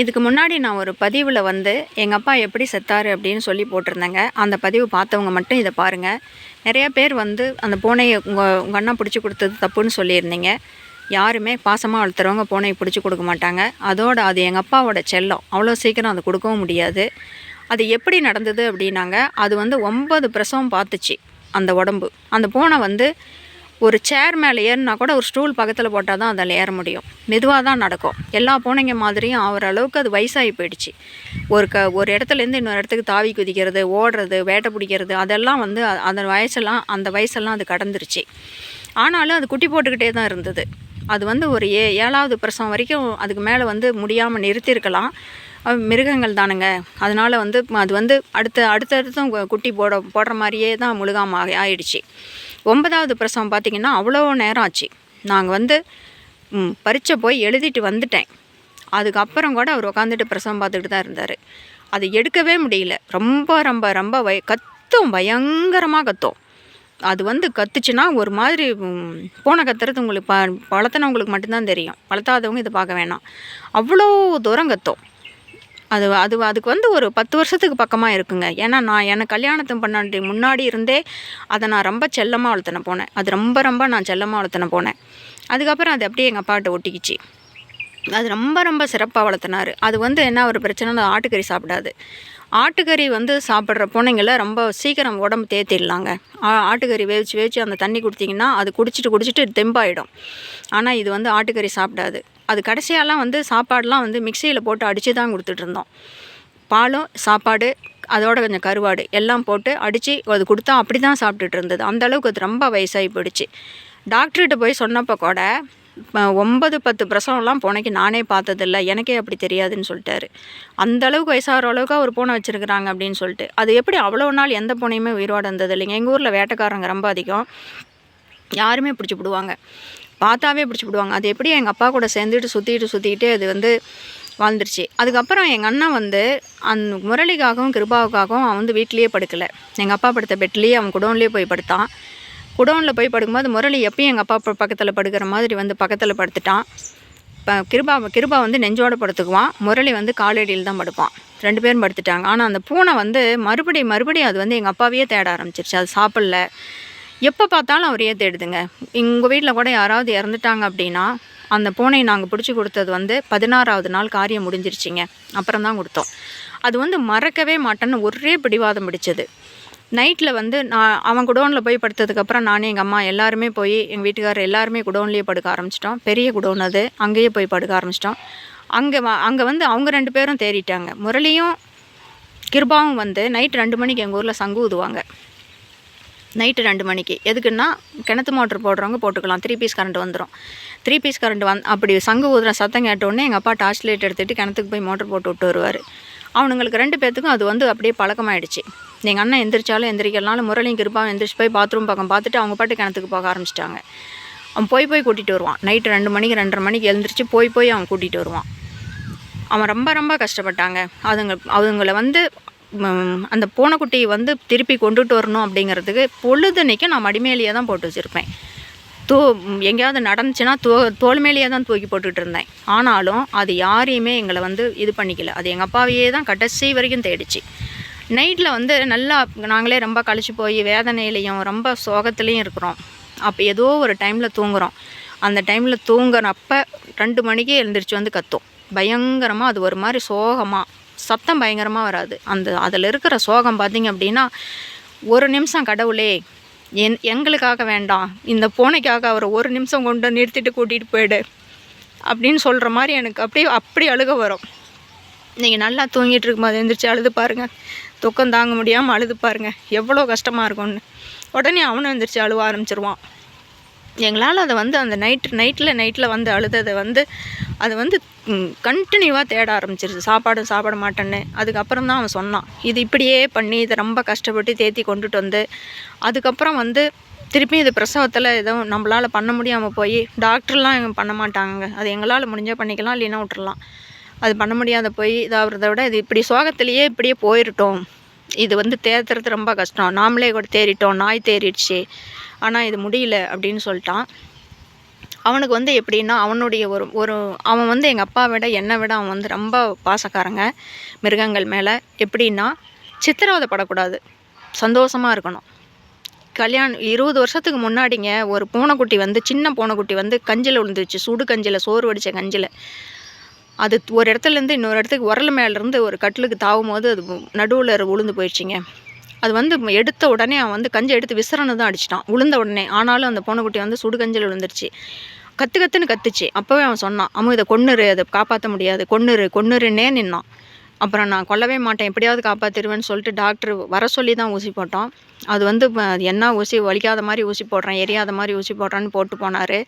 இதுக்கு முன்னாடி நான் ஒரு பதிவில் வந்து எங்கள் அப்பா எப்படி செத்தார்? அப்படின்னு சொல்லி போட்டிருந்தேங்க. அந்த பதிவு பார்த்தவங்க மட்டும் இதை பாருங்கள் நிறைய பேர் வந்து அந்த பூனையை உங்கள் உங்கள் அண்ணா பிடிச்சி கொடுத்தது தப்புன்னு சொல்லியிருந்தீங்க. யாருமே பாசமாக வளர்த்துறவங்க பூனையை பிடிச்சி கொடுக்க மாட்டாங்க. அதோட அது எங்கள் அப்பாவோட செல்லம். அவ்வளோ சீக்கிரம் அது கொடுக்கவும் முடியாது. அது எப்படி நடந்தது? அப்படின்னாங்க. அது வந்து ஒன்பது பிரசவம் பார்த்துச்சு அந்த உடம்பு. அந்த பூனை வந்து ஒரு சேர் மேலே ஏறினா கூட ஒரு ஸ்டூல் பக்கத்தில் போட்டால் தான் அதில் ஏற முடியும். மெதுவாக தான் நடக்கும். எல்லா பூனைங்க மாதிரியும் ஆகிற அளவுக்கு அது வயசாகி போயிடுச்சு. ஒரு க ஒரு இடத்துலேருந்து இன்னொரு இடத்துக்கு தாவி குதிக்கிறது ஓடுறது வேட்டை பிடிக்கிறது அதெல்லாம் வந்து அந்த வயசெல்லாம் அந்த வயசெல்லாம் அது கடந்துருச்சு. ஆனாலும் அது குட்டி போட்டுக்கிட்டே தான் இருந்தது. அது வந்து ஒரு ஏ ஏழாவது பிரசவம் வரைக்கும் அதுக்கு மேலே வந்து முடியாமல் நிறுத்தியிருக்கலாம் மிருகங்கள் தானுங்க. அதனால் வந்து அது வந்து அடுத்த அடுத்தடுத்தும் குட்டி போட போடுற மாதிரியே தான் முழுகாம ஆகிடுச்சு ஆயிடுச்சு. ஒன்பதாவது பிரசவம் பார்த்திங்கன்னா அவ்வளோ நேரம் ஆச்சு. நாங்கள் வந்து பரீட்சை போய் எழுதிட்டு வந்துட்டேன். அதுக்கப்புறம் கூட அவர் உட்காந்துட்டு பிரசவம் பார்த்துக்கிட்டு தான் இருந்தார். அது எடுக்கவே முடியல. ரொம்ப ரொம்ப ரொம்ப வய கத்தும் பயங்கரமாக கத்தும். அது வந்து கத்துச்சுன்னா ஒரு மாதிரி பூனை கத்துறது உங்களுக்கு ப வளர்த்துனவங்களுக்கு மட்டும்தான் தெரியும். வளர்த்தாதவங்க இதை பார்க்க வேணாம். அவ்வளோ தூரம் கத்தும். அது அது அதுக்கு வந்து ஒரு பத்து வருஷத்துக்கு பக்கமாக இருக்குங்க. ஏன்னா நான் எனக்கு கல்யாணத்தை பண்ணாடி முன்னாடி இருந்தே அதை நான் ரொம்ப செல்லமாக வளர்த்துன போனேன். அது ரொம்ப ரொம்ப நான் செல்லமாக வளர்த்துன போனேன். அதுக்கப்புறம் அது அப்படியே எங்கள் அப்பாட்ட ஒட்டிக்கிச்சு. அது ரொம்ப ரொம்ப சிறப்பாக வளர்த்துனாரு. அது வந்து என்ன ஒரு பிரச்சனைனா ஆட்டுக்கறி சாப்பிடாது. ஆட்டுக்கறி வந்து சாப்பிட்ற பூனைங்களை ரொம்ப சீக்கிரம் உடம்பு தேத்திடலாங்க. ஆட்டுக்கறி வேவிச்சு வேவிச்சு அந்த தண்ணி கொடுத்தீங்கன்னா அது குடிச்சிட்டு குடிச்சிட்டு தெம்பாயிடும். ஆனால் இது வந்து ஆட்டுக்கறி சாப்பிடாது. அது கடைசியாலாம் வந்து சாப்பாடெலாம் வந்து மிக்சியில் போட்டு அடித்து தான் கொடுத்துட்ருந்தோம். பாலும் சாப்பாடு அதோட கொஞ்சம் கருவாடு எல்லாம் போட்டு அடித்து அது கொடுத்தா அப்படி தான் சாப்பிட்டுட்டு இருந்தது அந்தளவுக்கு அது ரொம்ப வயசாகி போயிடுச்சு. டாக்டர்கிட்ட போய் சொன்னப்போ கூட ஒன்பது பத்து பிரசவம்லாம் போனைக்கு நானே பார்த்ததில்ல. எனக்கே அப்படி தெரியாதுன்னு சொல்லிட்டாரு. அந்த அளவுக்கு வயசாகிற அளவுக்கு ஒரு பூனை வச்சுருக்குறாங்க அப்படின்னு சொல்லிட்டு. அது எப்படி அவ்வளோ நாள் எந்த பூனையுமே உயிரோடு இருந்தது இல்லைங்க எங்கள் ஊரில் வேட்டைக்காரங்க ரொம்ப அதிகம். யாருமே பிடிச்சி விடுவாங்க பார்த்தாவே பிடிச்சி விடுவாங்க. அது எப்படி எங்கள் அப்பா கூட சேர்ந்துட்டு சுற்றிட்டு சுற்றிக்கிட்டே அது வந்து வாழ்ந்துருச்சு. அதுக்கப்புறம் எங்கள் அண்ணன் வந்து அந் முரளிக்காகவும் கிருபாவுக்காகவும் அவன் வந்து வீட்லேயே படுக்கலை. எங்கள் அப்பா படுத்த பெட்லேயே அவன் குடோன்லேயே போய் படுத்தான். குடோனில் போய் படுக்கும்போது முரளி எப்பயும் எங்கள் அப்பா பக்கத்தில் படுக்கிற மாதிரி வந்து பக்கத்தில் படுத்துட்டான். இப்போ கிருபா கிருபா வந்து நெஞ்சோட படுத்துக்குவான். முரளி வந்து காலடியில் தான் படுப்பான். ரெண்டு பேரும் படுத்துட்டாங்க. ஆனால் அந்த பூனை வந்து மறுபடியும் மறுபடியும் அது வந்து எங்கள் அப்பாவையே தேட ஆரம்பிச்சிருச்சு. அது சாப்பிடல. எப்போ பார்த்தாலும் அவரையே தேடுதுங்க. எங்கள் வீட்டில் கூட யாராவது இறந்துட்டாங்க அப்படின்னா அந்த பூனையை நாங்கள் பிடிச்சி கொடுத்தது வந்து பதினாறாவது நாள் காரியம் முடிஞ்சிருச்சிங்க. அப்புறம் தான் கொடுத்தோம். அது வந்து மறக்கவே மாட்டேன்னு ஒரே பிடிவாதம் பிடிச்சது. நைட்டில் வந்து நான் அவன் குடோனில் போய் படுத்ததுக்கப்புறம் நானே எங்கள் அம்மா எல்லாருமே போய் எங்கள் வீட்டுக்காரர் எல்லாருமே குடோன்லேயே படுக்க ஆரம்பிச்சிட்டோம். பெரிய குடோன் அது. அங்கேயே போய் படுக்க ஆரம்பிச்சிட்டோம். அங்கே அங்கே வந்து அவங்க ரெண்டு பேரும் தேறிட்டாங்க. முரளியும் கிருபாவும் வந்து நைட் ரெண்டு மணிக்கு எங்கள் ஊரில் சங்கு ஊதுவாங்க. நைட்டு ரெண்டு மணிக்கு. எதுக்குன்னா கிணத்து மோட்ரு போடுறவங்க போட்டுக்கலாம். த்ரீ பீஸ் கரண்ட் வந்துடும் த்ரீ பீஸ் கரண்ட் வந் அப்படி சங்கு ஊதுற சத்தம் கேட்டோடனே எங்கள் அப்பா டார்ச் லைட் எடுத்துகிட்டு கிணத்துக்கு போய் மோட்ரு போட்டு விட்டு வருவார். அவனுங்களுக்கு ரெண்டு பேர்த்துக்கும் அது வந்து அப்படியே பழக்கமாயிடுச்சு. எங்கள் அண்ணன் எந்திரிச்சாலும் எந்திரிக்கலனாலும் முரளியும் கிருப்பாவும் எந்திரிச்சு போய் பாத்ரூம் பக்கம் பார்த்துட்டு அவங்க பாட்டு கிணத்துக்கு போக ஆரம்பிச்சிட்டாங்க. அவன் போய் போய் கூட்டிகிட்டு வருவான். நைட்டு ரெண்டு மணிக்கு ரெண்டரை மணிக்கு எழுந்திரிச்சு போய் போய் அவன் கூட்டிகிட்டு வருவான். அவன் ரொம்ப ரொம்ப கஷ்டப்பட்டாங்க. அதுங்க அவங்கள வந்து அந்த பூனைக்குட்டியை வந்து திருப்பி கொண்டுட்டு வரணும் அப்படிங்கிறதுக்கு பொழுதுனைக்கு நான் மடிமேலேயே தான் போட்டு வச்சுருப்பேன். தூ எங்கேயாவது நடந்துச்சுன்னா தோ தோல் மேலேயே தான் தூக்கி போட்டுக்கிட்டு இருந்தேன். ஆனாலும் அது யாரையுமே எங்களை வந்து இது பண்ணிக்கல. அது எங்கள் அப்பாவையே தான் கடைசி வரைக்கும் தேடிச்சு. நைட்டில் வந்து நல்லா நாங்களே ரொம்ப கழிச்சு போய் வேதனையிலையும் ரொம்ப சோகத்துலேயும் இருக்கிறோம். அப்போ ஏதோ ஒரு டைமில் தூங்குகிறோம் அந்த டைமில் தூங்குறப்ப ரெண்டு மணிக்கு எழுந்திரிச்சு வந்து கத்தும். பயங்கரமாக அது ஒரு மாதிரி சோகமாக சத்தம் பயங்கரமாக வராது. அந்த அதில் இருக்கிற சோகம் பார்த்தீங்க அப்படின்னா ஒரு நிமிஷம் கடவுளே என் எங்களுக்காக வேண்டாம். இந்த பூனைக்காக அவரை ஒரு நிமிஷம் கொண்டு நிறுத்திட்டு கூட்டிகிட்டு போயிடு. அப்படின்னு சொல்கிற மாதிரி எனக்கு அப்படியே அப்படி அழுக வரும். நீங்கள் நல்லா தூங்கிட்டு இருக்கும்போது எழுந்திரிச்சு அழுது பாருங்கள் துக்கம் தாங்க முடியாமல் அழுது பாருங்கள் எவ்வளோ கஷ்டமாக இருக்கும்னு. உடனே அவனும் எழுந்திரிச்சு அழுவ ஆரம்பிச்சிருவான். எங்களால் அதை வந்து அந்த நைட் நைட்டில் நைட்டில் வந்து அழுததை வந்து அது வந்து கண்டினியூவாக தேட ஆரம்பிச்சிருச்சு. சாப்பாடு சாப்பிட மாட்டேன்னு. அதுக்கப்புறம் தான் அவன் சொன்னான். இது இப்படியே பண்ணி இதை ரொம்ப கஷ்டப்பட்டு தேத்தி கொண்டுட்டு வந்து அதுக்கப்புறம் வந்து திருப்பி இது பிரசவத்தில் எதுவும் நம்மளால் பண்ண முடியாமல் போய் டாக்டர்லாம் பண்ண மாட்டாங்க அது எங்களால் முடிஞ்சால் பண்ணிக்கலாம் இல்லைன்னா விட்டுறலாம். அது பண்ண முடியாத போய் இதாகிறத விட இது இப்படி சோகத்திலேயே இப்படியே போயிடட்டும் இது வந்து தேத்துறது ரொம்ப கஷ்டம். நாமளே கூட தேறிட்டோம் நாய் தேறிடுச்சு. ஆனால் இது முடியல அப்படின்னு சொல்லிட்டான். அவனுக்கு வந்து எப்படின்னா அவனுடைய ஒரு ஒரு அவன் வந்து எங்கள் அப்பா விட என்னை விட அவன் வந்து ரொம்ப பாசக்காரங்க மிருகங்கள் மேலே. எப்படின்னா சித்திரவதைப்படக்கூடாது. சந்தோஷமாக இருக்கணும். கல்யாணம் இருபது வருஷத்துக்கு முன்னாடிங்க ஒரு பூனைக்குட்டி வந்து சின்ன பூனைக்குட்டி வந்து கஞ்சில் விழுந்துருச்சு சுடு கஞ்சில் சோறு வடித்த கஞ்சில் அது ஒரு இடத்துலேருந்து இன்னொரு இடத்துக்கு உரல் மேலேருந்து ஒரு கட்டிலுக்கு தாவும் போது அது நடுவில் உளுந்து போயிடுச்சிங்க. அது வந்து எடுத்த உடனே அவன் வந்து கஞ்சி எடுத்து விசிறன்னு தான் அடிச்சிட்டான். உளுந்த உடனே. ஆனாலும் அந்த பூனைக்குட்டி வந்து சுடுகஞ்சில் விழுந்துருச்சு. கத்து கத்துன்னு கத்துச்சு. அப்போவே அவன் சொன்னான் அம்மா இதை கொன்னுரு அதை காப்பாற்ற முடியாது. கொன்னுரு கொன்னுருன்னே நின்னான். அப்புறம் நான் கொல்லவே மாட்டேன். எப்படியாவது காப்பாற்றிடுவேன்னு சொல்லிட்டு டாக்டர் வர சொல்லி தான் ஊசி போட்டோம் அது வந்து அது என்ன ஊசி? வலிக்காத மாதிரி ஊசி போடுறேன் எரியாத மாதிரி ஊசி போடுறேன்னு போட்டு போனார்.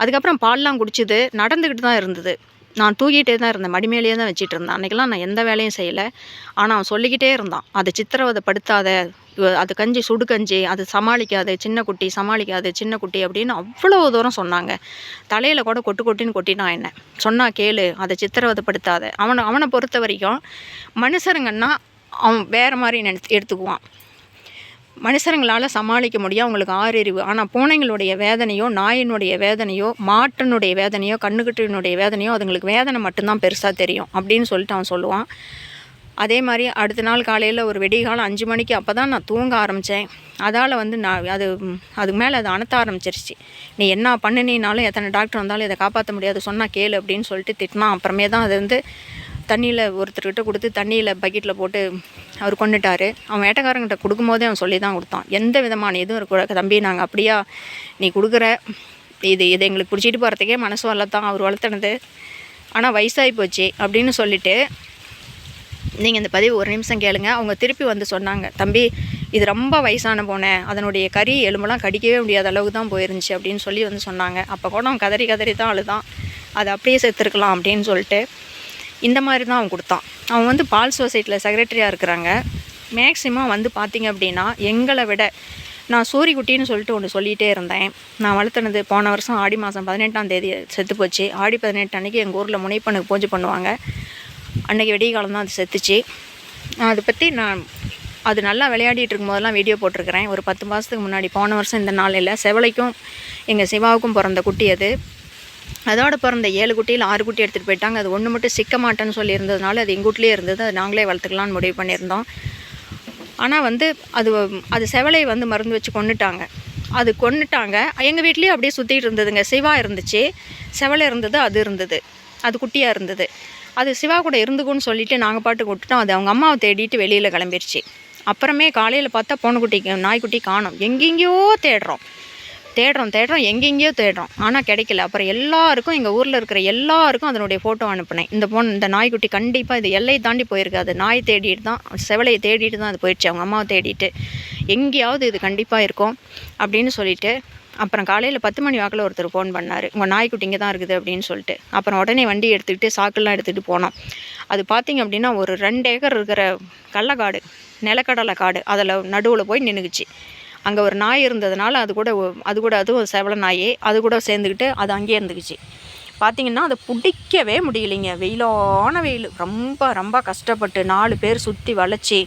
அதுக்கப்புறம் பால்லாம் குடிச்சிது. நடந்துக்கிட்டு தான் இருந்தது. நான் தூக்கிட்டே தான் இருந்தேன். மடிமேலேயே தான் வச்சுட்டு இருந்தேன். அன்றைக்கெல்லாம் நான் எந்த வேலையும் செய்யலை. ஆனால் அவன் சொல்லிக்கிட்டே இருந்தான். அதை சித்திரவதை படுத்தாத. அது கஞ்சி சுடு கஞ்சி. அது சமாளிக்காது சின்ன குட்டி சமாளிக்காது சின்ன குட்டி அப்படின்னு அவ்வளோ தூரம் சொன்னாங்க. தலையில் கூட கொட்டு கொட்டின்னு கொட்டினான் என்ன? சொன்னால் கேளு. அதை சித்திரவதைப்படுத்தாத அவனை அவனை பொறுத்த வரைக்கும் மனுஷருங்கன்னா அவன் வேறு மாதிரி நினைத்து எடுத்துக்குவான். மனுஷங்களால் சமாளிக்க முடியும். அவங்களுக்கு ஆறறிவு. ஆனால் பூனைங்களுடைய வேதனையோ நாயினுடைய வேதனையோ மாட்டினுடைய வேதனையோ கண்ணுக்குட்டியினுடைய வேதனையோ அதுங்களுக்கு வேதனை மட்டும்தான் பெருசாக தெரியும் அப்படின்னு சொல்லிட்டு அவன் சொல்லுவான். அதே மாதிரி அடுத்த நாள் காலையில் ஒரு வெடிகாலம் அஞ்சு மணிக்கு அப்போ தான் நான் தூங்க ஆரம்பித்தேன் அதால் வந்து நான் அது அதுக்கு மேலே அது அணத்த ஆரம்பிச்சிருச்சு. நீ என்ன பண்ணினாலும் எத்தனை டாக்டர் வந்தாலும் இதை காப்பாற்ற முடியாது சொன்னால் கேளு அப்படின்னு சொல்லிட்டு திட்டினான். அப்புறமே தான் அது வந்து தண்ணியில் ஒருத்தர்கிட்ட கொடுத்து தண்ணியில் பக்கெட்டில் போட்டு அவர் கொண்டுட்டார். அவன் வேட்டக்காரங்கிட்ட கொடுக்கும்போதே அவன் சொல்லி தான் கொடுத்தான். எந்த விதமான இதுவும் இருக்க தம்பி நாங்கள் அப்படியா? நீ கொடுக்குற. இது இது எங்களுக்கு பிடிச்சிட்டு போகிறதுக்கே மனசு வரலத்தான் அவர் வளர்த்துனது. ஆனால் வயசாகி போச்சு அப்படின்னு சொல்லிவிட்டு நீங்கள் இந்த பதிவு ஒரு நிமிஷம் கேளுங்க. அவங்க திருப்பி வந்து சொன்னாங்க தம்பி இது ரொம்ப வயசான போன அதனுடைய கறி எலும்பெல்லாம் கடிக்கவே முடியாத அளவுக்கு தான் போயிருந்துச்சு. அப்படின்னு சொல்லி வந்து சொன்னாங்க. அப்போ கூட அவன் கதறி கதறி தான் அழுதான். அது அப்படியே செத்துருக்கலாம். அப்படின்னு சொல்லிட்டு இந்த மாதிரி தான் அவன் கொடுத்தான். அவன் வந்து பால் சொசைட்டியில் செக்ரட்டரியாக இருக்கிறாங்க. மேக்ஸிமம் வந்து பார்த்திங்க அப்படின்னா எங்களை விட நான் சூரிக்குட்டின்னு சொல்லிட்டு ஒன்று சொல்லிகிட்டே இருந்தேன். நான் வளர்த்துனது போன வருஷம் ஆடி மாதம் பதினெட்டாம் தேதி செத்து போச்சு. ஆடி பதினெட்டு அன்றைக்கி எங்கள் ஊரில் முனைப்பண்ணுக்கு பூஜை பண்ணுவாங்க. அன்றைக்கி வெடிய காலம் தான் அது செத்துச்சு. அதை பற்றி நான் அது நல்லா விளையாடிட்டு இருக்கும்போதெல்லாம் வீடியோ போட்டிருக்கிறேன். ஒரு பத்து மாதத்துக்கு முன்னாடி போன வருஷம் இந்த நாளில் செவலைக்கும் எங்கள் சிவாவுக்கும் பிறந்த குட்டி அது. அதோட பிறந்த ஏழு குட்டியில் ஆறு குட்டி எடுத்துகிட்டு போயிட்டாங்க. அது ஒன்று மட்டும் சிக்க மாட்டேன்னு சொல்லியிருந்ததுனால அது எங்கள் இருந்தது. அது நாங்களே வளர்த்துக்கலாம்னு முடிவு பண்ணியிருந்தோம். ஆனால் வந்து அது அது செவலை வந்து மருந்து வச்சு கொன்னுட்டாங்க. அது கொண்டுட்டாங்க எங்கள் வீட்லேயே அப்படியே சுற்றிட்டு இருந்ததுங்க. சிவா இருந்துச்சு. செவலை இருந்தது அது இருந்தது. அது குட்டியாக இருந்தது. அது சிவா கூட இருந்துக்குன்னு சொல்லிவிட்டு நாங்கள் பாட்டுக்கு விட்டுட்டோம். அது அவங்க அம்மாவை தேடிட்டு வெளியில் கிளம்பிருச்சு. அப்புறமே காலையில் பார்த்தா பொண்ணுக்குட்டி நாய்க்குட்டி காணும். எங்கெங்கேயோ தேடுறோம். தேடுறோம் தேடுறோம் எங்கெங்கேயோ தேடுறோம். ஆனால் கிடைக்கல. அப்புறம் எல்லாருக்கும் எங்கள் ஊரில் இருக்கிற எல்லாருக்கும் அதனுடைய ஃபோட்டோ அனுப்பினேன். இந்த பொண்ணு இந்த நாய்க்குட்டி கண்டிப்பாக இது எல்லையை தாண்டி போயிருக்கு அது நாய் தேடிட்டு தான் செவலையை தேடிட்டு தான் அது போயிடுச்சு. அவங்க அம்மாவை தேடிட்டு எங்கேயாவது இது கண்டிப்பாக இருக்கும் அப்படின்னு சொல்லிட்டு அப்புறம் காலையில் பத்து மணி வாக்கில் ஒருத்தர் ஃபோன் பண்ணார். உங்கள் நாய்க்குட்டி இங்கே தான் இருக்குது அப்படின்னு சொல்லிட்டு. அப்புறம் உடனே வண்டி எடுத்துக்கிட்டு சாக்கெல்லாம் எடுத்துகிட்டு போனோம். அது பார்த்திங்க அப்படின்னா ஒரு ரெண்டு ஏக்கர் இருக்கிற கடலக்காடு நிலக்கடலை காடு அதில் நடுவில் போய் நின்றுக்குச்சு அங்கே ஒரு நாய் இருந்ததுனால அது கூட அது கூட அதுவும் செவல நாயே அது கூட சேர்ந்துக்கிட்டு அது அங்கேயே இருந்துக்குச்சு பார்த்தீங்கன்னா அதை பிடிக்கவே முடியலைங்க. வெயிலான வெயில். ரொம்ப ரொம்ப கஷ்டப்பட்டு நாலு பேர் சுற்றி வளைச்சி.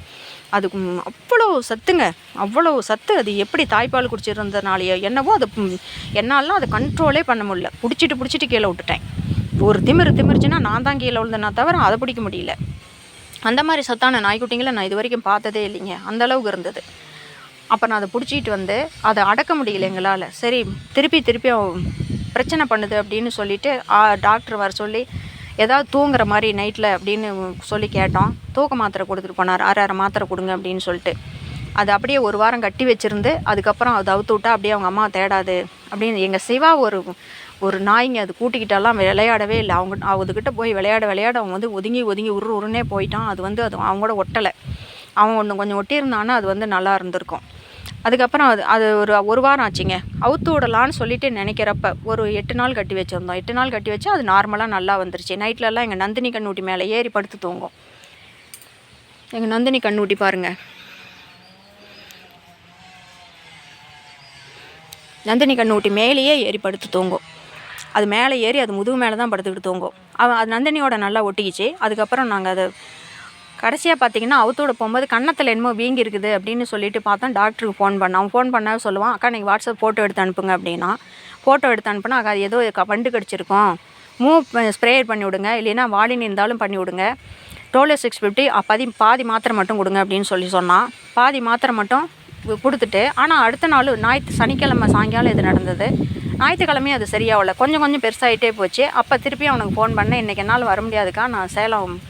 அதுக்கு அவ்வளோ சத்துங்க. அவ்வளோ சத்து. அது எப்படி தாய்ப்பால் குடிச்சிருந்ததுனாலையோ என்னவோ அது ம், என்னாலாம் அதை கண்ட்ரோலே பண்ண முடியல. பிடிச்சிட்டு பிடிச்சிட்டு கீழே விட்டுட்டேன். ஒரு திமிரு திமிருச்சுன்னா நான் தான் கீழே விழுந்தேனா தவிர அதை பிடிக்க முடியல. அந்த மாதிரி சத்தான நாய்க்குட்டிங்களை நான் இது வரைக்கும் பார்த்ததே இல்லைங்க. அந்தளவுக்கு இருந்தது. அப்போ நான் அதை பிடிச்சிட்டு வந்து அதை அடக்க முடியல எங்களால். சரி திருப்பி திருப்பி அவன் பிரச்சனை பண்ணுது அப்படின்னு சொல்லிட்டு டாக்டர் வர சொல்லி ஏதாவது தூங்குற மாதிரி நைட்டில் அப்படின்னு சொல்லி கேட்டோம் தூக்க மாத்திரை கொடுத்துட்டு போனார். அரை அரை மாத்திரை கொடுங்க அப்படின்னு சொல்லிட்டு. அது அப்படியே ஒரு வாரம் கட்டி வச்சுருந்து அதுக்கப்புறம் அது அவுத்து விட்டா அப்படியே அவங்க அம்மா தேடாது அப்படின்னு எங்கள் சிவா ஒரு ஒரு நாய்ங்க அது கூட்டிக்கிட்டாலாம் விளையாடவே இல்லை. அவங்க அவங்கக்கிட்ட போய் விளையாட விளையாட அவன் வந்து ஒதுங்கி ஒதுங்கி உரு உருன்னே போயிட்டான். அது வந்து அது அவங்க கூட ஒட்டலை. அவன் ஒன்று கொஞ்சம் ஒட்டியிருந்தான்னா அது வந்து நல்லா இருந்திருக்கும். அதுக்கப்புறம் அது அது ஒரு ஒரு வாரம் ஆச்சுங்க. அவுத்து விடலான்னு சொல்லிட்டு நினைக்கிறப்ப ஒரு எட்டு நாள் கட்டி வச்சுருந்தோம். எட்டு நாள் கட்டி வச்சு அது நார்மலாக நல்லா வந்துருச்சு. நைட்லலாம் எங்கள் நந்தினி கண்ணூட்டி மேலே ஏறி படுத்து தூங்கும் எங்கள் நந்தினி கண்ணூட்டி பாருங்கள் நந்தினி கண்ணூட்டி மேலேயே ஏறி படுத்து தூங்கும் அது மேலே ஏறி அது முதுகு மேலே தான் படுத்துக்கிட்டு தூங்கும் அவன் அது நந்தினியோட நல்லா ஒட்டிக்கிச்சு. அதுக்கப்புறம் நாங்கள் அதை கடைசியாக பார்த்தீங்கன்னா அவுத்தோட போகும்போது கன்னத்தில் என்னமோ வீங்கி இருக்குது அப்படின்னு சொல்லிட்டு பார்த்தா டாக்டருக்கு ஃபோன் பண்ணான் அவன் ஃபோன் பண்ண சொல்லுவான் அக்கா நீங்கள் வாட்ஸ்அப் ஃபோட்டோ எடுத்து அனுப்புங்க அப்படின்னா. ஃபோட்டோ எடுத்து அனுப்புனா அக்கா ஏதோ க- வண்டு கடிச்சிருக்கோம். மூவ் ஸ்ப்ரே பண்ணி விடுங்க. இல்லைன்னா வாலின் இருந்தாலும் பண்ணி விடுங்க. டோலோ சிக்ஸ் ஃபிஃப்டி பாதி பாதி மாத்திரை மட்டும் கொடுங்க அப்படின்னு சொல்லி சொன்னான். பாதி மாத்திரை மட்டும் கொடுத்துட்டு ஆனால் அடுத்த நாள் ஞாயிற்று சனிக்கிழமை சாயங்காலம் இது நடந்தது. ஞாயிற்றுக்கிழமையும் அது சரியாகல. கொஞ்சம் கொஞ்சம் பெருசாகிட்டே போச்சு. அப்போ திருப்பி அவனுக்கு ஃபோன் பண்ணேன். இன்றைக்கி என்னால் வர முடியாதுக்கா. நான் சேலம்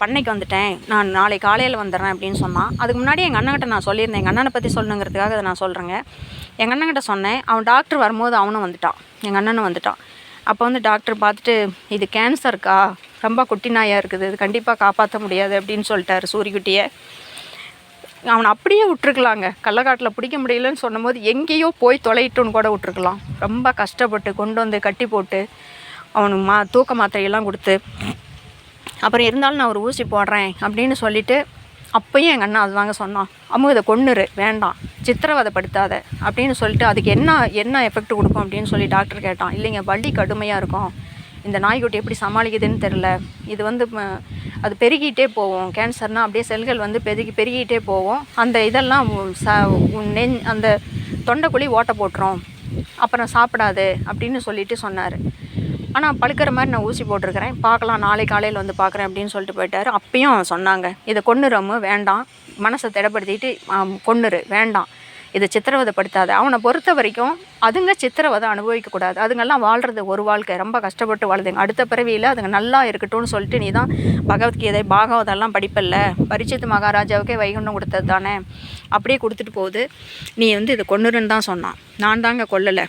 பண்ணைக்கு வந்துட்டேன். நான் நாளை காலையில் வந்துடுறேன் அப்படின்னு சொன்னான். அதுக்கு முன்னாடி எங்கள் அண்ணன்கிட்ட நான் சொல்லியிருந்தேன். எங்கள் அண்ணனை பற்றி சொல்லணுங்கிறதுக்காக அதை நான் சொல்கிறேங்க எங்கள் அண்ணன்கிட்ட சொன்னேன். அவன் டாக்டர் வரும்போது அவனும் வந்துட்டான். எங்கள் அண்ணனும் வந்துட்டான். அப்போ வந்து டாக்டர் பார்த்துட்டு இது கேன்சருக்கா ரொம்ப குட்டி நாயாக இருக்குது. இது கண்டிப்பாக காப்பாற்ற முடியாது. அப்படின்னு சொல்லிட்டாரு சூரிக்குட்டியை. அவனை அப்படியே விட்டுருக்கலாங்க. கள்ளக்காட்டில் பிடிக்க முடியலன்னு சொன்னபோது எங்கேயோ போய் தொலையிட்டுன்னு கூட விட்டுருக்கலாம். ரொம்ப கஷ்டப்பட்டு கொண்டு வந்து கட்டி போட்டு அவனுக்கு மா தூக்க மாத்திரையெல்லாம் கொடுத்து அப்புறம் இருந்தாலும் நான் ஒரு ஊசி போடுறேன் அப்படின்னு சொல்லிட்டு அப்போயும் எங்கள் அண்ணா அதுதாங்க சொன்னான். அம்மா இதை கொன்னுரு வேண்டாம். சித்திரவதைப்படுத்தாத அப்படின்னு சொல்லிட்டு அதுக்கு என்ன என்ன எஃபெக்ட் கொடுக்கும் அப்படின்னு சொல்லி டாக்டர் கேட்டான். இல்லைங்க வலி கடுமையாக இருக்கும். இந்த நாய்க்குட்டி எப்படி சமாளிக்குதுன்னு தெரில இது வந்து அது பெருகிட்டே போவோம் கேன்சர்னால் அப்படியே செல்கள் வந்து பெருகி பெருகிட்டே போவோம் அந்த இதெல்லாம் ச நெஞ் அந்த தொண்டைக்குழி ஓட்டை போட்டுரும். அப்புறம் சாப்பிடாது அப்படின்னு சொல்லிட்டு சொன்னார். ஆனால் பழுக்கிற மாதிரி நான் ஊசி போட்டிருக்கிறேன். பார்க்கலாம் நாளை காலையில் வந்து பார்க்குறேன் அப்படின்னு சொல்லிட்டு போயிட்டார். அப்பயும் சொன்னாங்க இதை கொன்னுறம்மு வேண்டாம். மனசை திடப்படுத்திட்டு கொன்னுரு வேண்டாம். இதை சித்திரவதைப்படுத்தாத. அவனை பொறுத்த வரைக்கும் அதுங்க சித்திரவதை அனுபவிக்கக்கூடாது அதுங்கெல்லாம் வாழ்கிறது ஒரு வாழ்க்கை. ரொம்ப கஷ்டப்பட்டு வாழுதுங்க. அடுத்த பிறவியில் அதுங்க நல்லா இருக்கட்டும்னு சொல்லிட்டு நீ தான் பகவத்கீதை பாகவதெல்லாம் படிப்பல்ல. பரிச்சித் மகாராஜாவுக்கே வைகுண்டம் கொடுத்தது தானே? அப்படியே கொடுத்துட்டு போகுது. நீ வந்து இதை கொன்னுருன்னு தான் சொன்னான். நான் தாங்க கொல்லலை.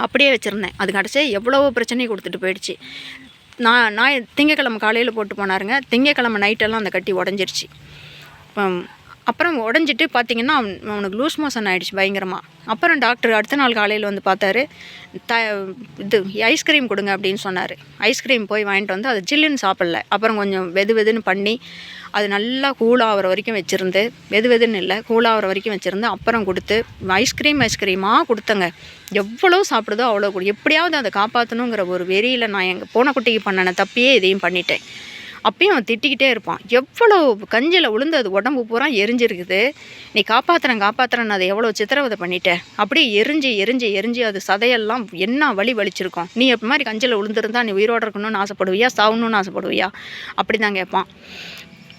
அப்படியே வச்சுருந்தேன். அது கடைசியா எவ்வளவோ பிரச்சனையை கொடுத்துட்டு போயிடுச்சு. நான் நான் திங்கக்கிழமை காலையில் போட்டு போனாருங்க. திங்கக்கிழமை நைட்டெல்லாம் அந்த கட்டி உடஞ்சிருச்சு. அப்புறம் உடஞ்சிட்டு பார்த்தீங்கன்னா அவன் அவனுக்கு லூஸ் மோஷன் ஆகிடுச்சு பயங்கரமாக அப்புறம் டாக்டர் அடுத்த நாள் காலையில் வந்து பார்த்தாரு த இது ஐஸ்கிரீம் கொடுங்க அப்படின்னு சொன்னார். ஐஸ்கிரீம் போய் வாங்கிட்டு வந்து அது ஜில்லுன்னு சாப்பிடல. அப்புறம் கொஞ்சம் வெது வெதுன்னு பண்ணி அது நல்லா கூலாகிற வரைக்கும் வச்சுருந்து வெது வெதுன்னு இல்லை கூலாகிற வரைக்கும் வச்சுருந்து அப்புறம் கொடுத்து ஐஸ்கிரீம் ஐஸ்கிரீமாக கொடுத்தங்க. எவ்வளோ சாப்பிடுதோ அவ்வளோ கொடு. எப்படியாவது அதை காப்பாற்றணுங்கிற ஒரு வெறியில் நான் எங்கள் பூனைக்குட்டிக்கு பண்ணின தப்பியே இதையும் பண்ணிட்டேன். அப்பயும் அவன் திட்டிக்கிட்டே இருப்பான். எவ்வளோ கஞ்சியில் உளுந்து அது உடம்பு பூரா எரிஞ்சிருக்குது. நீ காப்பாற்றுறேன் காப்பாத்துறேன்னு அதை எவ்வளோ சித்திரவதை பண்ணிட்ட? அப்படியே எரிஞ்சு எரிஞ்சு எரிஞ்சு அது சதையெல்லாம் என்ன வலி வலிச்சிருக்கும்? நீ எப்போ மாதிரி கஞ்சியில் உளுந்துருந்தா நீ உயிரோட இருக்கணும்னு ஆசைப்படுவியா? சாகணும்னு ஆசைப்படுவியா? அப்படி தான் கேட்பான்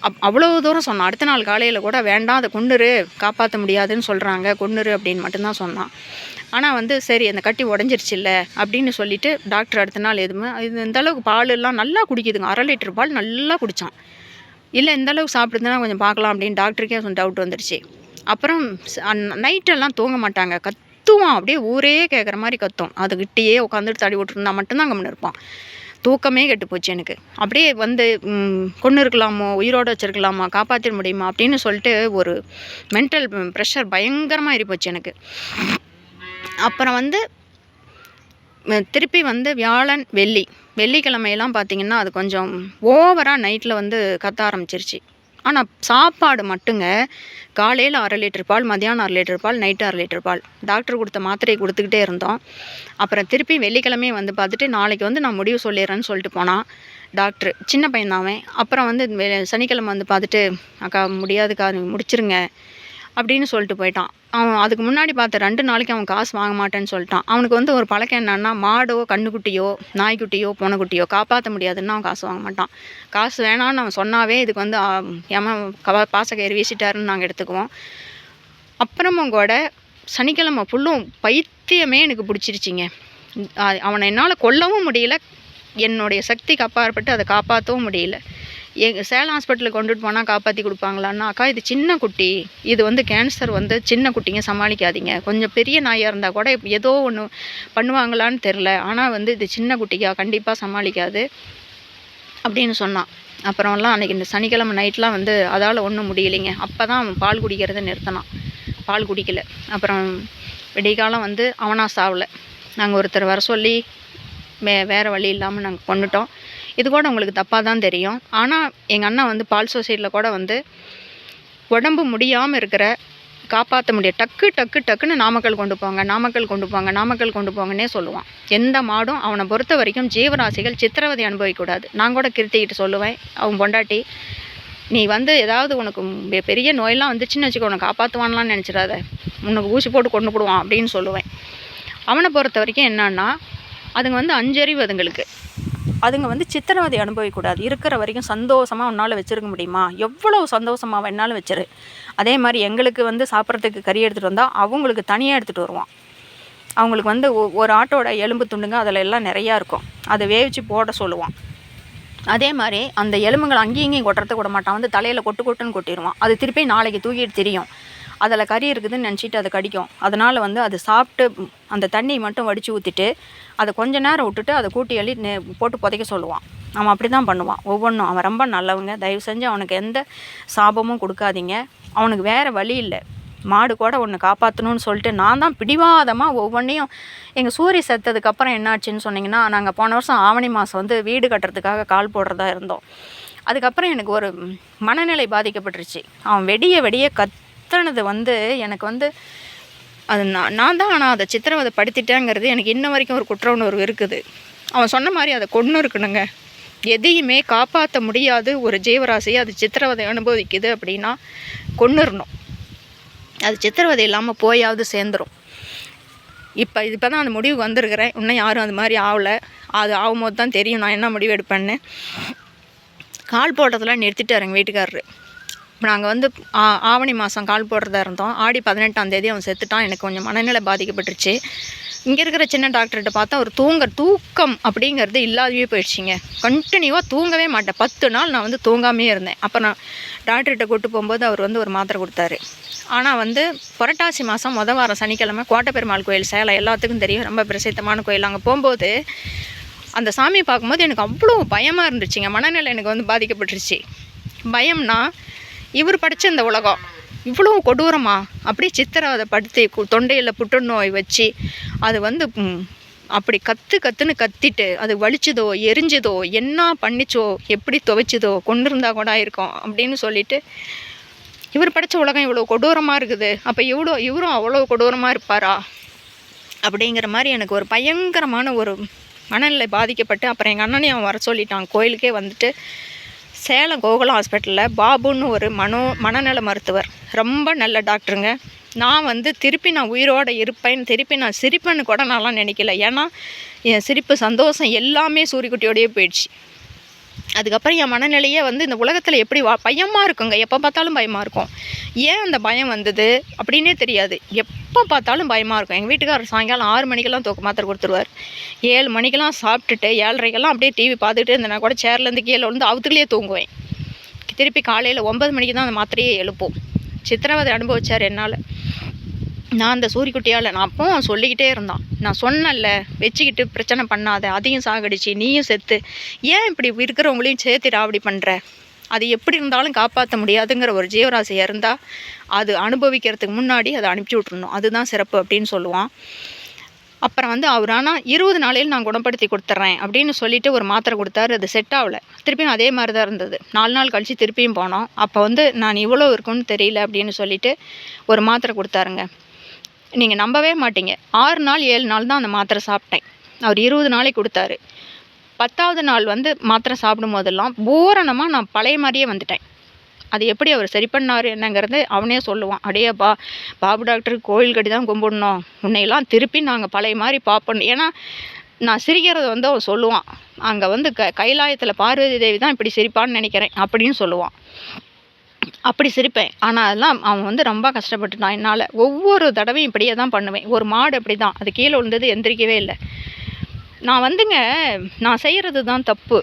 அப் அவ்வளோ தூரம் சொன்னான். அடுத்த நாள் காலையில் கூட வேண்டாம் அதை கொண்டுரு காப்பாற்ற முடியாதுன்னு சொல்கிறாங்க கொண்டுரு அப்படின்னு மட்டும்தான் சொன்னான். ஆனால் வந்து சரி அந்த கட்டி உடஞ்சிருச்சுல்ல அப்படின்னு சொல்லிட்டு டாக்டர் அடுத்த நாள் எதுவுமே இது இந்த அளவுக்கு பால் எல்லாம் நல்லா குடிக்குதுங்க. அரை லிட்டர் பால் நல்லா குடித்தான் இல்லை இந்த அளவுக்கு சாப்பிடுதுன்னா கொஞ்சம் பார்க்கலாம் அப்படின்னு டாக்டருக்கே கொஞ்சம் டவுட் வந்துடுச்சு அப்புறம் நைட்டெல்லாம் தூங்க மாட்டாங்க. கத்துவான். அப்படியே ஊரே கேட்குற மாதிரி கத்தும். அதுக்கிட்டேயே உட்காந்துட்டு தடி விட்டுருந்தா மட்டும்தான் கம்முன்னு இருப்பான். தூக்கமே கெட்டு போச்சு எனக்கு. அப்படியே வந்து கொண்டு இருக்கலாமோ உயிரோட வச்சிருக்கலாமா காப்பாற்றிட முடியுமா அப்படின்னு சொல்லிட்டு ஒரு மென்டல் ப்ரெஷர் பயங்கரமாக ஏறி போச்சு எனக்கு. அப்புறம் வந்து திருப்பி வந்து வியாழன் வெள்ளி. வெள்ளிக்கிழமையெல்லாம் பார்த்தீங்கன்னா அது கொஞ்சம் ஓவராக நைட்டில் வந்து கத்த ஆரம்பிச்சிருச்சு. ஆனால் சாப்பாடு மட்டுங்க. காலையில் அரை லிட்டர் பால் மதியானம் அரை லிட்டர் பால் நைட்டு அரை லிட்டர் பால். டாக்டர் கொடுத்த மாத்திரையை கொடுத்துக்கிட்டே இருந்தோம். அப்புறம் திருப்பி வெள்ளிக்கிழமையே வந்து பார்த்துட்டு நாளைக்கு வந்து நான் முடிவு சொல்லிடுறேன்னு சொல்லிட்டு போனான் டாக்டர். சின்ன பையன் தான் அவன். அப்புறம் வந்து வெ- சனிக்கிழமை வந்து பார்த்துட்டு அக்கா முடியாதுக்கா முடிச்சிருங்க. அப்படின்னு சொல்லிட்டு போயிட்டான். அவன் அதுக்கு முன்னாடி பார்த்த ரெண்டு நாளைக்கு அவன் காசு வாங்க மாட்டேன்னு சொல்லிட்டான். அவனுக்கு வந்து ஒரு பழக்கம் என்னன்னா மாடோ கண்ணுக்குட்டியோ நாய்க்குட்டியோ பூனைக்குட்டியோ காப்பாற்ற முடியாதுன்னு அவன் காசு வாங்க மாட்டான். காசு வேணான்னு அவன் சொன்னாவே இதுக்கு வந்து ஆ, ஏமா கவ பாசக்கயிறு வீசிட்டாருன்னு நாங்கள் எடுத்துக்குவோம். அப்புறமும் கூட சனிக்கிழமை ஃபுல்லும் பைத்தியமே எனக்கு பிடிச்சிருச்சிங்க. அவனை என்னால் கொல்லவும் முடியல. என்னுடைய சக்திக்கு அப்பாற்பட்டு அதை காப்பாற்றவும் முடியல. எங்கள் சேலம் ஹாஸ்பிட்டலுக்கு கொண்டுட்டு போனால் காப்பாற்றி கொடுப்பாங்களான்னா அக்கா இது சின்ன குட்டி. இது வந்து கேன்சர் வந்து சின்ன குட்டிங்க சமாளிக்காதீங்க. கொஞ்சம் பெரிய நாயாக இருந்தால் கூட ஏதோ ஒன்று பண்ணுவாங்களான்னு தெரில ஆனால் வந்து இது சின்ன குட்டிக்கா கண்டிப்பாக சமாளிக்காது அப்படின்னு சொன்னான். அப்புறம்லாம் அன்றைக்கி இந்த சனிக்கிழமை நைட்லாம் வந்து அதால் ஒன்றும் முடியலைங்க. அப்போ தான் அவன் பால் குடிக்கிறத நிறுத்தினான். பால் குடிக்கல. அப்புறம் விடிகாலம் வந்து அவனா சாவலை நாங்கள் ஒருத்தர் வர சொல்லி வே வேறு வழி இல்லாமல் நாங்கள் கொண்டுட்டோம். இது கூட உங்களுக்கு தப்பாக தான் தெரியும். ஆனால் எங்கள் அண்ணா வந்து பால் சொசைட்டியில் கூட வந்து உடம்பு முடியாமல் இருக்கிற காப்பாற்ற முடிய டக்கு டக்கு டக்குன்னு நாமக்கல் கொண்டு போங்க நாமக்கல் கொண்டு போங்க நாமக்கல் கொண்டு போங்கன்னே சொல்லுவான். எந்த மாடும் அவனை பொறுத்த வரைக்கும் ஜீவராசிகள் சித்திரவதை அனுபவிக்கக்கூடாது. நான் கூட கிருத்திக்கிட்டு சொல்லுவேன் அவன் பொண்டாட்டி நீ வந்து ஏதாவது உனக்கு பெரிய நோயெல்லாம் வந்துச்சுன்னு வச்சுக்கோ உனக்கு காப்பாற்றுவான்லாம் நினச்சிடாத. உனக்கு ஊசி போட்டு கொண்டு போடுவான் அப்படின்னு சொல்லுவேன். அவனை பொறுத்த வரைக்கும் என்னன்னா அதுங்க வந்து அஞ்சறிவு அதுங்களுக்கு. அதுங்க வந்து சித்திரவதை அனுபவிக்கூடாது இருக்கிற வரைக்கும் சந்தோஷமாக உன்னால் வச்சிருக்க முடியுமா? எவ்வளோ சந்தோஷமாக வேணாலும் வச்சிரு. அதே மாதிரி எங்களுக்கு வந்து சாப்பிட்றதுக்கு கறி எடுத்துகிட்டு வந்தால் அவங்களுக்கு தனியாக எடுத்துகிட்டு வருவான். அவங்களுக்கு வந்து ஒ- ஒரு ஆட்டோட எலும்பு துண்டுங்க அதில் எல்லாம் நிறையா இருக்கும். அதை வேவிச்சு போட சொல்லுவான். அதே மாதிரி அந்த எலும்புகள் அங்கேயும் இங்கேயும் கொட்டுறதுக்கு விட மாட்டான். வந்து தலையில் கொட்டு கொட்டுன்னு கொட்டிடுவான். அது திருப்பி நாளைக்கு தூக்கிட்டு தெரியும். அதில் கறி இருக்குதுன்னு நினச்சிட்டு அது கடிக்கும். அதனால் வந்து அது சாப்பிட்டு அந்த தண்ணியை மட்டும் வடித்து ஊற்றிட்டு அதை கொஞ்ச நேரம் விட்டுட்டு அதை கூட்டி அள்ளி நெ போட்டு புதைக்க சொல்லுவான். அவன் அப்படி தான் பண்ணுவான். ஒவ்வொன்றும் அவன் ரொம்ப நல்லவங்க. தயவு செஞ்சு அவனுக்கு எந்த சாபமும் கொடுக்காதீங்க. அவனுக்கு வேறு வழி இல்லை. மாடு கூட ஒன்று காப்பாற்றணும்னு சொல்லிட்டு நான் தான் பிடிவாதமாக ஒவ்வொன்றையும் எங்கள் சூரிய செத்ததுக்கப்புறம் என்னாச்சுன்னு சொன்னிங்கன்னா நாங்கள் போன வருஷம் ஆவணி மாதம் வந்து வீடு கட்டுறதுக்காக கால் போடுறதா இருந்தோம். அதுக்கப்புறம் எனக்கு ஒரு மனநிலை பாதிக்கப்பட்டுருச்சு. அவன் வெடிய வெடிய சித்தனது வந்து எனக்கு வந்து அது நான் நான் தான் ஆனால் அதை சித்திரவதை படுத்திட்டேங்கிறது எனக்கு இன்ன வரைக்கும் ஒரு குற்ற உணர்வு இருக்குது. அவன் சொன்ன மாதிரி அதை கொண்டு இருக்கணுங்க. எதையுமே காப்பாற்ற முடியாது. ஒரு ஜீவராசியை அது சித்திரவதை அனுபவிக்குது அப்படின்னா கொண்டுடணும் அது சித்திரவதை இல்லாமல் போயாவது சேர்ந்துடும் இப்போ இப்போ தான் அந்த முடிவுக்கு வந்திருக்கிறேன். இன்னும் யாரும் அது மாதிரி ஆகலை அது ஆகும்போது தான் தெரியும். நான் என்ன முடிவு எடுப்பேன்னு. கால் போட்டதெல்லாம் நிறுத்திட்டாரு வீட்டுக்காரரு. இப்போ நாங்கள் வந்து ஆவணி மாதம் கால் போடுறதா இருந்தோம். ஆடி பதினெட்டாம் தேதி அவன் செத்துட்டான். எனக்கு கொஞ்சம் மனநிலை பாதிக்கப்பட்டுருச்சு. இங்கே இருக்கிற சின்ன டாக்டர்கிட்ட பார்த்தா ஒரு தூங்க தூக்கம் அப்படிங்கிறது இல்லாதவே போயிடுச்சிங்க. கண்டினியூவாக தூங்கவே மாட்டேன். பத்து நாள் நான் வந்து தூங்காமே இருந்தேன். அப்போ நான் டாக்டர்கிட்ட கூட்டு போகும்போது அவர் வந்து ஒரு மாத்திரை கொடுத்தாரு. ஆனால் வந்து புரட்டாசி மாதம் மொதல் வாரம் சனிக்கிழமை கோட்டப்பெருமாள் கோயில் சேலம் எல்லாத்துக்கும் தெரியும். ரொம்ப பிரசித்தமான கோயில். அங்கே போகும்போது அந்த சாமியை பார்க்கும்போது எனக்கு அவ்வளோ பயமாக இருந்துச்சுங்க. மனநிலை எனக்கு வந்து பாதிக்கப்பட்டுருச்சு. பயம்னா இவர் படித்த இந்த உலகம் இவ்வளோ கொடூரமா? அப்படியே சித்திரவதை படுத்தி கு- தொண்டையில் புற்றுநோய் வச்சு அது வந்து அப்படி கத்து கத்துன்னு கத்திட்டு அது வலிச்சதோ எரிஞ்சுதோ என்ன பண்ணிச்சோ எப்படி துவைச்சதோ கொண்டு இருந்தா கூட இருக்கும் அப்படின்னு சொல்லிட்டு இவர் படித்த உலகம் இவ்வளோ கொடூரமாக இருக்குது. அப்போ இவ்வளோ இவரும் அவ்வளோ கொடூரமாக இருப்பாரா? அப்படிங்கிற மாதிரி எனக்கு ஒரு பயங்கரமான ஒரு மனநிலை பாதிக்கப்பட்டு அப்புறம் எங்கள் அண்ணனையும் அவன் வர சொல்லிட்டான். கோயிலுக்கே வந்துட்டு சேலம் கோகுலம் ஹாஸ்பிட்டலில் பாபுன்னு ஒரு மனோ மனநல மருத்துவர். ரொம்ப நல்ல டாக்டருங்க. நான் வந்து திருப்பி நான் உயிரோடு இருப்பேன் திருப்பி நான் சிரிப்பேன்னு கூட நான்லாம் நினைக்கல. ஏன்னா என் சிரிப்பு சந்தோஷம் எல்லாமே சூரியக்குட்டியோடயே போயிடுச்சு. அதுக்கப்புறம் என் மனநிலையே வந்து இந்த உலகத்தில் எப்படி வா பயமாக இருக்குங்க. எப்போ பார்த்தாலும் பயமாக இருக்கும். ஏன் அந்த பயம் வந்தது? அப்படின்னே தெரியாது. எப்போ பார்த்தாலும் பயமாக இருக்கும். எங்கள் வீட்டுக்காரர் சாயங்காலம் ஆறு மணிக்கெல்லாம் தூக்க மாத்திரை கொடுத்துருவார். ஏழு மணிக்கெல்லாம் சாப்பிட்டுட்டு ஏழரைக்கெல்லாம் அப்படியே டிவி பார்த்துக்கிட்டு இருந்தேன்னா கூட சேர்லேருந்து கீழே வந்து அவுத்துக்குள்ளேயே தூங்குவேன். திருப்பி காலையில் ஒன்பது மணிக்கு தான் அந்த மாத்திரையே எழுப்போம். சித்திரவதை அனுபவிச்சார் என்னால். நான் அந்த சூரிக்குட்டியால் நான் அப்பவும் சொல்லிக்கிட்டே இருந்தான். நான் சொன்னேன்ல வச்சுக்கிட்டு பிரச்சனை பண்ணாத அதையும் சாகடிச்சு நீயும் செத்து. ஏன் இப்படி இருக்கிறவங்களையும் சேர்த்து ராவடி பண்ணுற அது எப்படி இருந்தாலும் காப்பாற்ற முடியாதுங்கிற ஒரு ஜீவராசி இருந்தால் அது அனுபவிக்கிறதுக்கு முன்னாடி அதை அனுப்பிச்சி விட்ருணும் அதுதான் சிறப்பு அப்படின்னு சொல்லுவான். அப்புறம் வந்து அவர் ஆனால் இருபது நாளையில் நான் குணப்படுத்தி கொடுத்துட்றேன் அப்படின்னு சொல்லிட்டு ஒரு மாத்திரை கொடுத்தாரு. அது செட் ஆகல. திருப்பியும் அதே மாதிரி தான் இருந்தது. நாலு நாள் கழித்து திருப்பியும் போனோம். அப்போ வந்து நான் இவ்வளோ இருக்குன்னு தெரியல அப்படின்னு சொல்லிட்டு ஒரு மாத்திரை கொடுத்தாருங்க. நீங்கள் நம்பவே மாட்டீங்க. ஆறு நாள் ஏழு நாள் தான் அந்த மாத்திரை சாப்பிட்டேன். அவர் இருபது நாளைக்கு கொடுத்தாரு. பத்தாவது நாள் வந்து மாத்திரை சாப்பிடும் போதெல்லாம் பூரணமாக நான் பழைய மாதிரியே வந்துட்டேன். அது எப்படி அவர் சரி பண்ணார் என்னங்கிறது அவனே சொல்லுவான். அடையப்பா பா பாபு டாக்டர் கோயில் கட்டி தான் கும்பிடணும். உன்னையெல்லாம் திருப்பி நாங்கள் பழைய மாதிரி பார்ப்போம். ஏன்னா நான் சிரிக்கிறத வந்து அவன் சொல்லுவான். அங்கே வந்து க கைலாயத்தில் பார்வதி தேவி தான் இப்படி சிரிப்பான்னு நினைக்கிறேன் அப்படின்னு சொல்லுவான். அப்படி சிரிப்பேன். ஆனால் அதெல்லாம் அவன் வந்து ரொம்ப கஷ்டப்பட்டுட்டான் என்னால் ஒவ்வொரு தடவையும் இப்படியே தான் பண்ணுவேன். ஒரு மாடு அப்படி தான். அது கீழே விழுந்தது எந்திரிக்கவே இல்லை. நான் வந்துங்க நான் செய்கிறது தான் தப்பு.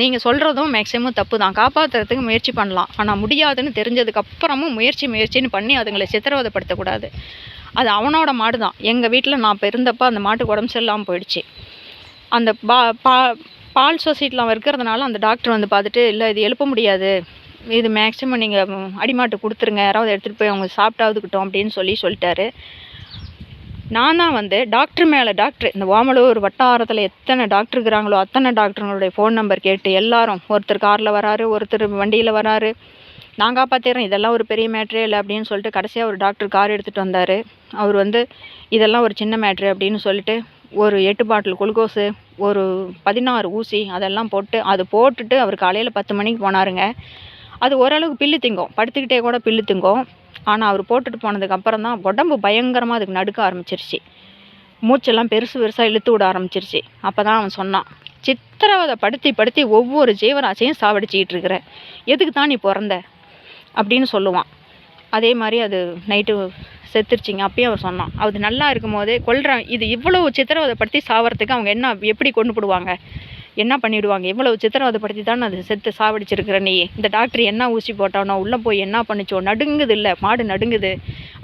நீங்கள் சொல்கிறதும் மேக்ஸிமம் தப்பு தான். காப்பாற்றுறதுக்கு முயற்சி பண்ணலாம். ஆனால் முடியாதுன்னு தெரிஞ்சதுக்கப்புறமும் முயற்சி முயற்சின்னு பண்ணி அதுங்களை சித்திரவதைப்படுத்தக்கூடாது. அது அவனோட மாடு தான். எங்கள் வீட்டில் நான் இப்போ இருந்தப்போ அந்த மாட்டுக்கு உடம்பு சரியில்லாமல் போயிடுச்சு. அந்த பா பா பால் சொசைட்டியில் அவன் இருக்கிறதுனால அந்த டாக்டர் வந்து பார்த்துட்டு இல்லை இது எழுப்ப முடியாது. இது மேக்ஸிமம் நீங்கள் அடிமாட்டு கொடுத்துருங்க. யாராவது எடுத்துகிட்டு போய் அவங்க சாப்பிட்டாவதுக்கிட்டோம் அப்படின்னு சொல்லி சொல்லிட்டாரு. நான் தான் வந்து டாக்டர் மேலே டாக்டர் இந்த ஓமலூர் வட்டாரத்தில் எத்தனை டாக்டர் இருக்கிறாங்களோ அத்தனை டாக்டருங்களுடைய ஃபோன் நம்பர் கேட்டு எல்லாரும் ஒருத்தர் காரில் வராரு ஒருத்தர் வண்டியில் வராரு. நான் காப்பாற்றிடுறேன் இதெல்லாம் ஒரு பெரிய மேட்ரே இல்லை அப்படின்னு சொல்லிட்டு கடைசியாக ஒரு டாக்டர் கார் எடுத்துகிட்டு வந்தார். அவர் வந்து இதெல்லாம் ஒரு சின்ன மேட்ரு அப்படின்னு சொல்லிட்டு ஒரு எட்டு பாட்டில் குளுக்கோஸு ஒரு பதினாறு ஊசி அதெல்லாம் போட்டு அது போட்டுட்டு அவர் காலையில் பத்து மணிக்கு போனாருங்க. அது ஓரளவுக்கு பில்லு திங்கும். படுத்துக்கிட்டே கூட பில்லு திங்கும். ஆனால் அவர் போட்டுட்டு போனதுக்கப்புறம் தான் உடம்பு பயங்கரமாக அதுக்கு நடுக்க ஆரம்பிச்சிருச்சு. மூச்செல்லாம் பெருசு பெருசாக இழுத்து விட ஆரம்பிச்சிருச்சு. அப்போ தான் அவன் சொன்னான் சித்திரவதை படுத்தி படுத்தி ஒவ்வொரு ஜீவராசையும் சாவடிச்சிக்கிட்டு இருக்கிற. எதுக்கு தான் நீ பிறந்த? அப்படின்னு சொல்லுவான். அதே மாதிரி அது நைட்டு செத்துருச்சிங்க. அப்பயும் அவர் சொன்னான் அது நல்லா இருக்கும் போதே கொள்கிறான் இது இவ்வளவு சித்திரவதைப்படுத்தி சாவறதுக்கு அவங்க என்ன எப்படி கொண்டு போடுவாங்க? என்ன பண்ணிவிடுவாங்க இவ்வளவு சித்திரவதைப்படுத்தி தான் அது செத்து சாவடிச்சிருக்கிற நீ? இந்த டாக்டர் என்ன ஊசி போட்டானோ உள்ளே போய் என்ன பண்ணிச்சோ? நடுங்குது இல்லை மாடு நடுங்குது.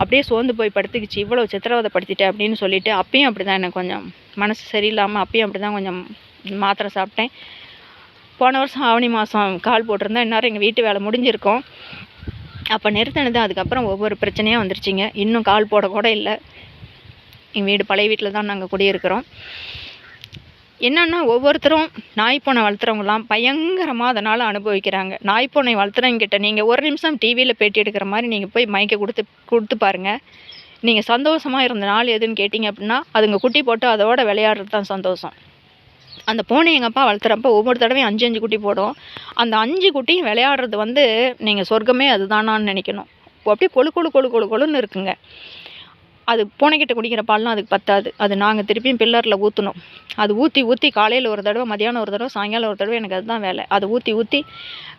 அப்படியே சோர்ந்து போய் படுத்துக்கிச்சு. இவ்வளோ சித்திரவதைப்படுத்திட்டேன் அப்படின்னு சொல்லிட்டு அப்பயும் அப்படி தான் எனக்கு கொஞ்சம் மனசு சரியில்லாமல் அப்பயும் அப்படி தான் கொஞ்சம் மாத்திரை சாப்பிட்டேன். போன வருஷம் ஆவணி மாதம் கால் போட்டிருந்தேன். இந்நேரம் எங்கள் வீட்டு வேலை முடிஞ்சிருக்கும். அப்போ நிறுத்தினது அதுக்கப்புறம் ஒவ்வொரு பிரச்சனையாக வந்துருச்சுங்க. இன்னும் கால் போட கூட இல்லை. எங்கள் வீடு பழைய வீட்டில் தான் நாங்கள் குடியிருக்கிறோம். என்னென்னா ஒவ்வொருத்தரும் நாய்ப்பூனை வளர்த்துறவங்களாம் பயங்கரமாக அதனால் அனுபவிக்கிறாங்க. நாய்ப்பூனை வளர்த்துறவங்கிட்ட நீங்கள் ஒரு நிமிஷம் டிவியில் பேட்டி எடுக்கிற மாதிரி நீங்கள் போய் மைக்கை கொடுத்து கொடுத்து பாருங்கள் நீங்கள் சந்தோஷமாக இருந்த நாள் எதுன்னு கேட்டிங்க அப்படின்னா அதுங்க குட்டி போட்டு அதோட விளையாடுறது தான் சந்தோஷம். அந்த பூனை எங்கள் அப்பா வளர்த்துறப்ப ஒவ்வொரு தடவையும் அஞ்சு அஞ்சு குட்டி போடும். அந்த அஞ்சு குட்டியும் விளையாடுறது வந்து நீங்கள் சொர்க்கமே அதுதானான்னு நினைக்கணும். அப்படியே கொழு கொழு கொழு கொழு கொழுன்னு இருக்குங்க. அது பூனைக்கிட்ட குடிக்கிற பால்லாம் அதுக்கு பத்தாது. அது நாங்கள் திருப்பியும் பில்லரில் ஊற்றணும் அது ஊற்றி ஊற்றி காலையில் ஒரு தடவை மதியானம் ஒரு தடவை சாயங்காலம் ஒரு தடவை எனக்கு அதுதான் வேலை. அதை ஊற்றி ஊற்றி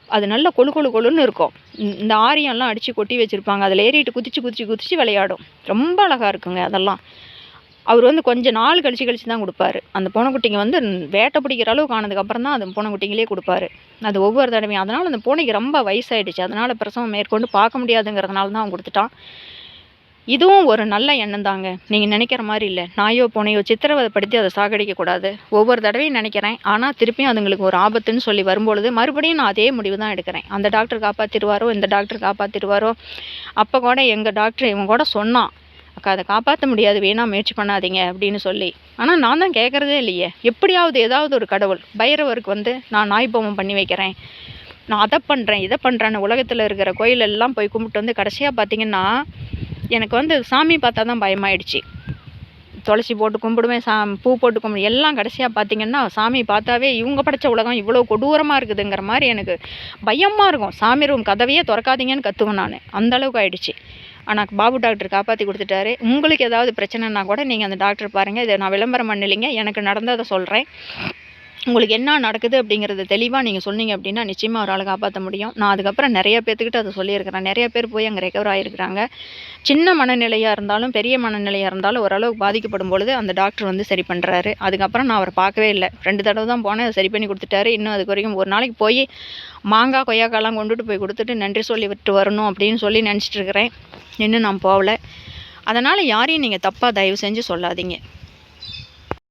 அது நல்ல கொழு கொழு கொழுன்னு இருக்கும். இந்த- ஆரியம்லாம் அடித்து கொட்டி வச்சுருப்பாங்க. அதில் ஏறிட்டு குதிச்சு குதிச்சு குதிச்சு விளையாடும். ரொம்ப அழகாக இருக்குங்க அதெல்லாம். அவர் வந்து கொஞ்சம் நாள் கழிச்சு கழித்து தான் கொடுப்பாரு. அந்த பூனைக்குட்டிங்க வந்து வேட்டை பிடிக்கிற அளவுக்கு ஆனதுக்கப்புறம் தான் அது பூனைக்குட்டிங்களே கொடுப்பாரு. அது ஒவ்வொரு தடவையும். அதனால் அந்த பூனைக்கு ரொம்ப வயசாயிடுச்சு. அதனால் பிரசவம் மேற்கொண்டு பார்க்க முடியாதுங்கிறதுனால தான் அவன் கொடுத்துட்டான். இதுவும் ஒரு நல்ல எண்ணம் தாங்க நீங்கள் நினைக்கிற மாதிரி இல்லை. நாயோ பூனையோ சித்திரவதைப்படுத்தி அதை சாகடிக்கக்கூடாது ஒவ்வொரு தடவையும் நினைக்கிறேன். ஆனால் திருப்பியும் அதுங்களுக்கு ஒரு ஆபத்துன்னு சொல்லி வரும்பொழுது மறுபடியும் நான் அதே முடிவு தான் எடுக்கிறேன். அந்த டாக்டர் காப்பாற்றிடுவாரோ இந்த டாக்டர் காப்பாற்றிடுவாரோ அப்போ கூட எங்கள் டாக்டர் இவன் கூட சொன்னான். அக்கா அதை காப்பாற்ற முடியாது. வேணா முயற்சி பண்ணாதீங்க அப்படின்னு சொல்லி. ஆனால் நான் தான் கேட்குறதே இல்லையே. எப்படியாவது ஏதாவது ஒரு கடவுள் பைரவருக்கு வந்து நான் நாய் பொம்மை பண்ணி வைக்கிறேன். நான் அதை பண்ணுறேன் இதை பண்ணுறேன்னு உலகத்தில் இருக்கிற கோயிலெல்லாம் போய் கும்பிட்டு வந்து கடைசியாக பார்த்தீங்கன்னா எனக்கு வந்து சாமி பார்த்தா தான் பயமாயிடுச்சு. துளசி போட்டு கும்பிடுவேன் சா பூ போட்டு கும்பிடு எல்லாம் கடைசியாக பார்த்தீங்கன்னா சாமி பார்த்தாவே இவங்க படைச்ச உலகம் இவ்வளோ கொடூரமாக இருக்குதுங்கிற மாதிரி எனக்கு பயமாக இருக்கும். சாமி ரூம் கதவையே திறக்காதீங்கன்னு கற்றுவேன் நான். அந்தளவுக்கு ஆயிடுச்சு. ஆனால் பாபு டாக்டர் காப்பாற்றி கொடுத்துட்டாரு. உங்களுக்கு ஏதாவது பிரச்சனைனா கூட நீங்கள் அந்த டாக்டர் பாருங்கள் இதை நான் விளம்பரம் பண்ணலைங்க. எனக்கு நடந்ததை சொல்கிறேன் உங்களுக்கு என்ன நடக்குது அப்படிங்கிறத தெளிவாக நீங்கள் சொன்னீங்க அப்படின்னா நிச்சயமாக ஒரு ஆளை காப்பாற்ற முடியும். நான் அதுக்கப்புறம் நிறைய பேர்த்துக்கிட்ட அதை சொல்லியிருக்கிறேன். நிறைய பேர் போய் அங்கே ரெக்கவர் ஆகிருக்கிறாங்க சின்ன மனநிலையாக இருந்தாலும் பெரிய மனநிலையாக இருந்தாலும் ஓரளவுக்கு பாதிக்கப்படும் பொழுது அந்த டாக்டர் வந்து சரி பண்ணுறாரு அதுக்கப்புறம் நான் அவரை பார்க்கவே இல்லை. ரெண்டு தடவை தான் போனேன். அதை சரி பண்ணி கொடுத்துட்டாரு. இன்னும் அதுக்கு வரைக்கும் ஒரு நாளைக்கு போய் மாங்காய் கொய்யாக்காய்லாம் கொண்டுட்டு போய் கொடுத்துட்டு நன்றி சொல்லி விட்டு வரணும் அப்படின்னு சொல்லி நினச்சிட்டு இருக்கிறேன். இன்னும் நான் போகல. அதனால் யாரையும் நீங்கள் தப்பாக தயவு செஞ்சு சொல்லாதீங்க.